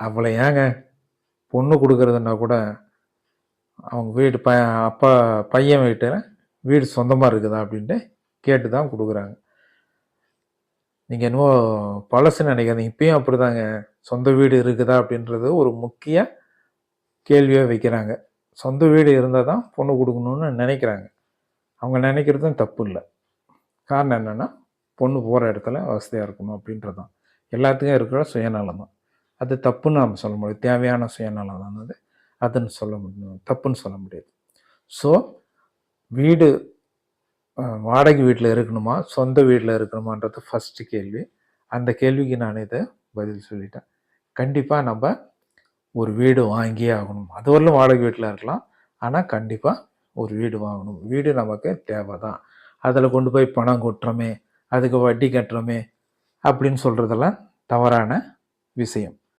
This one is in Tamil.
அவளை ஏங்க பொண்ணு கொடுக்குறதுன்னா கூட அவங்க வீடு ப அப்பா பையன் வீட்டில் வீடு சொந்தமாக இருக்குதா அப்படின்ட்டு கேட்டு தான் கொடுக்குறாங்க. நீங்கள் என்னவோ பழசுன்னு நினைக்காதீங்க. இப்பயும் அப்படிதாங்க. சொந்த வீடு இருக்குதா அப்படின்றது ஒரு முக்கிய கேள்வியாக வைக்கிறாங்க. சொந்த வீடு இருந்தால் தான் பொண்ணு கொடுக்கணும்னு நினைக்கிறாங்க. அவங்க நினைக்கிறதும் தப்பு இல்லை. காரணம் என்னென்னா பொண்ணு போகிற இடத்துல வசதியாக இருக்கணும் அப்படின்றது தான் எல்லாத்துக்கும் இருக்கிற சுயநலம் தான் அது தப்புன்னு நம்ம சொல்ல முடியாது. தேவையான சுயநலம் தான் அது. அதுன்னு சொல்ல முடியும். தப்புன்னு சொல்ல முடியாது. ஸோ வீடு வாடகை வீட்டில் இருக்கணுமா? சொந்த வீட்டில் இருக்கணுமான்றது ஃபஸ்ட்டு கேள்வி. அந்த கேள்விக்கு நான் இதை பதில் சொல்லிட்டேன். கண்டிப்பாக நம்ம ஒரு வீடு வாங்கியே ஆகணும். அது வரலும் வாடகை வீட்டில் இருக்கலாம். ஆனால் கண்டிப்பாக ஒரு வீடு வாங்கணும். வீடு நமக்கு தேவை தான் அதில் கொண்டு போய் பணம் கொட்டுறோமே அதுக்கு வட்டி கட்டுறோமே அப்படின்னு சொல்கிறதெல்லாம் தவறான விஷயம்.